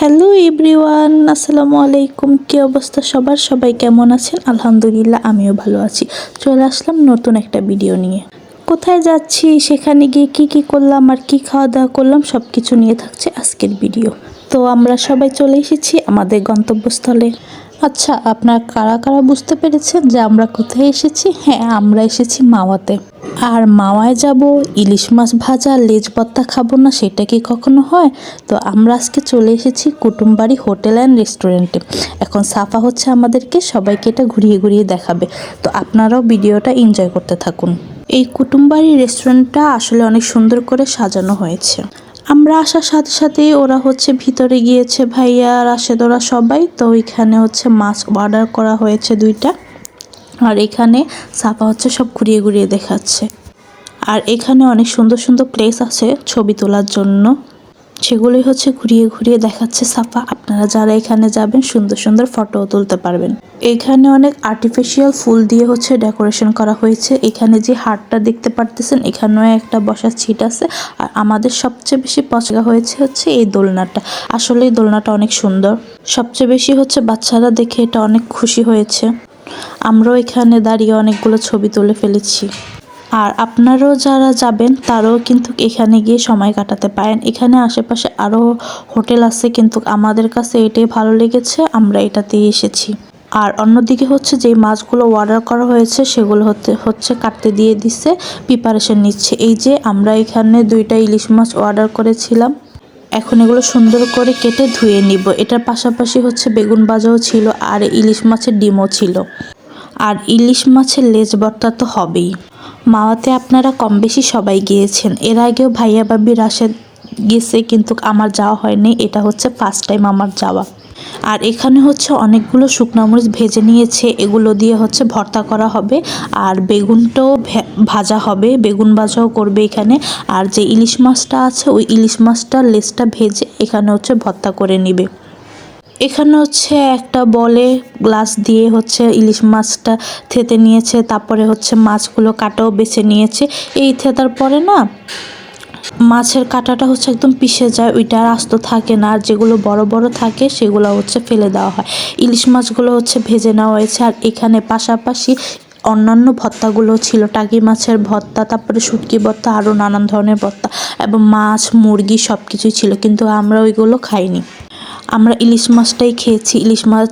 Hello everyone, আসসালামু আলাইকুম। কি অবস্থা সবার? সবাই কেমন আছেন? আলহামদুলিল্লাহ, আমিও ভালো আছি। চলে আসলাম নতুন একটা ভিডিও নিয়ে। কোথায় যাচ্ছি, সেখানে গিয়ে কি কি করলাম আর কি খাওয়া দাওয়া করলাম সব কিছু নিয়ে থাকছে আজকের ভিডিও তো আমরা সবাই চলে এসেছি আমাদের গন্তব্যস্থলে। আচ্ছা আপনার কারা কারা বুঝতে পেরেছেন যে আমরা কোথায় এসেছি? হ্যাঁ আমরা এসেছি মাওয়াতে। আর মাওয়ায় যাব, ইলিশ মাছ ভাজা, লেজ ভর্তা খাব না, সেটা কি কখনো হয়? তো আমরা আজকে চলে এসেছি কুটুমবাড়ি হোটেল অ্যান্ড রেস্টুরেন্টে। এখন সাফা হচ্ছে আমাদেরকে, সবাইকে এটা ঘুরিয়ে ঘুরিয়ে দেখাবে। তো আপনারাও ভিডিওটা এনজয় করতে থাকুন। এই কুটুমবাড়ি রেস্টুরেন্টটা আসলে অনেক সুন্দর করে সাজানো হয়েছে। আমরা আসার সাথে সাথেই ওরা হচ্ছে ভিতরে গিয়েছে ভাইয়া রাশেদ ওরা সবাই। তো ওইখানে হচ্ছে মাছ অর্ডার করা হয়েছে দুইটা। আর এখানে সাফা হচ্ছে, সব ঘুরিয়ে ঘুরিয়ে দেখাচ্ছে। আর এখানে অনেক সুন্দর সুন্দর প্লেস আছে ছবি তোলার জন্য। সেগুলোই হচ্ছে ঘুরিয়ে ঘুরিয়ে দেখাচ্ছে সাফা আপনারা যারা এখানে যাবেন, সুন্দর সুন্দর ফটো তুলতে পারবেন। এখানে অনেক আর্টিফিশিয়াল ফুল দিয়ে হচ্ছে ডেকোরেশন করা হয়েছে। এখানে যে হাটটা দেখতে পারতেছেন, এখানেও একটা বসার সিট আছে। আর আমাদের সবচেয়ে বেশি পছন্দ হয়েছে হচ্ছে এই দোলনাটা। আসলে এই দোলনাটা অনেক সুন্দর। সবচেয়ে বেশি হচ্ছে বাচ্চারা দেখে এটা অনেক খুশি হয়েছে। আমরাও এখানে দাঁড়িয়ে অনেকগুলো ছবি তুলে ফেলেছি। আর আপনারাও যারা যাবেন, তারাও কিন্তু এখানে গিয়ে সময় কাটাতে পারেন। এখানে আশেপাশে আরও হোটেল আছে, কিন্তু আমাদের কাছে এটাই ভালো লেগেছে, আমরা এটাতেই এসেছি। আর অন্যদিকে হচ্ছে যেই মাছগুলো অর্ডার করা হয়েছে, সেগুলো হতে, হচ্ছে কাটতে দিয়ে দিচ্ছে প্রিপারেশন নিচ্ছে। এই যে আমরা এখানে দুইটা ইলিশ মাছ অর্ডার করেছিলাম। এখন এগুলো সুন্দর করে কেটে ধুয়ে নিব। এটার পাশাপাশি হচ্ছে বেগুন ভাজাও ছিল আর ইলিশ মাছের ডিমও ছিল। আর ইলিশ মাছের লেজ ভর্তা তো হবেই। মাওয়াতে আপনারা কম বেশি সবাই গিয়েছেন। এর আগেও ভাইয়া বাবি রাশেদ গেছে, কিন্তু আমার যাওয়া হয়নি। এটা হচ্ছে ফার্স্ট টাইম আমার যাওয়া। আর এখানে হচ্ছে অনেকগুলো শুকনো মরিচ ভেজে নিয়েছে। এগুলো দিয়ে হচ্ছে ভর্তা করা হবে। আর বেগুনটাও ভাজা হবে। বেগুন ভাজাও করবে এখানে। আর যে ইলিশ মাছটা আছে, ওই ইলিশ মাছটার লেজটা ভেজে এখানে হচ্ছে ভর্তা করে নিবে। এখানে হচ্ছে একটা বলে গ্লাস দিয়ে হচ্ছে ইলিশ মাছটা থেতে নিয়েছে। তারপরে হচ্ছে মাছগুলো কাটাও বেছে নিয়েছে। এই থেতার পরে না মাছের কাঁটাটা হচ্ছে একদম পিষে যায়, ওইটা আর আস্ত থাকে না, আর যেগুলো বড় বড় থাকে সেগুলো হচ্ছে ফেলে দেওয়া হয়। ইলিশ মাছগুলো হচ্ছে ভেজে নেওয়া হয়েছে, আর এখানে পাশাপাশি অন্যান্য ভত্তাগুলো ছিল, টাকি মাছের ভত্তা তারপরে শুটকি ভত্তা আরও নানান ধরনের ভত্তা এবং মাছ, মুরগি সব কিছুই ছিল, কিন্তু আমরা ওইগুলো খাইনি। আমরা ইলিশ মাছটাই খেয়েছি। ইলিশ মাছ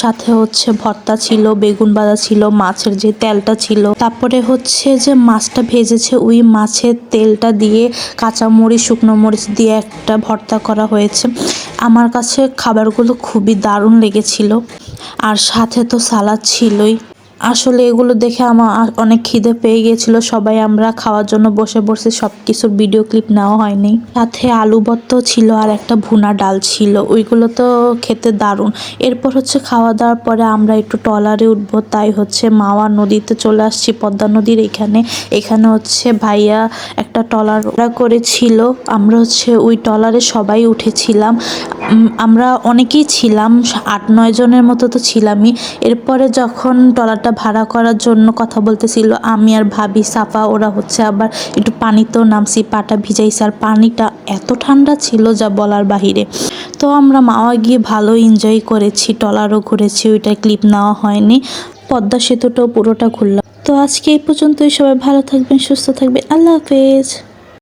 সাথে হচ্ছে ভর্তা ছিল, বেগুন বাদা ছিল, মাছের যে তেলটা ছিল। তারপরে হচ্ছে যে মাছটা ভেজেছে, ওই মাছের তেলটা দিয়ে কাঁচা মরিচ শুকনো মরিচ দিয়ে একটা ভর্তা করা হয়েছে। আমার কাছে খাবারগুলো খুবই দারুণ লেগেছিল। আর সাথে তো সালাদ ছিলই। আসলে এগুলো দেখে আমার অনেক খিদে পেয়ে গিয়েছিল। সবাই আমরা খাওয়ার জন্য বসে বসে সব কিছুর ভিডিও ক্লিপ নেওয়া হয়নি। সাথে আলু ভর্তাও ছিল আর একটা ভুনা ডাল ছিল। ওইগুলো তো খেতে দারুণ। এরপর হচ্ছে খাওয়া দাওয়ার পরে আমরা একটু টলারে উঠবো, তাই হচ্ছে মাওয়া নদীতে চলে আসছি, পদ্মা নদীর এখানে। এখানে হচ্ছে ভাইয়া একটা টলার করেছিল। আমরা হচ্ছে ওই টলারে সবাই উঠেছিলাম। আমরা অনেকেই ছিলাম, আট নয় জনের মতো তো ছিলামই। এরপরে যখন ট্রলারটা ভাড়া করার জন্য কথা বলতেছিল। আমি আর ভাবি সাফা ওরা হচ্ছে আবার একটু পানিতেও নামছি, পাটা ভিজাইছে আর পানিটা এত ঠান্ডা ছিল যা বলার বাহিরে। তো আমরা মাওয়া গিয়ে ভালো এনজয় করেছি ট্রলারও ঘুরেছি ওইটা ক্লিপ নেওয়া হয়নি। পদ্মা সেতুটাও পুরোটা ঘুরলাম। তো আজকে এই পর্যন্তই, সবাই ভালো থাকবেন, সুস্থ থাকবেন, আল্লাহ হাফেজ।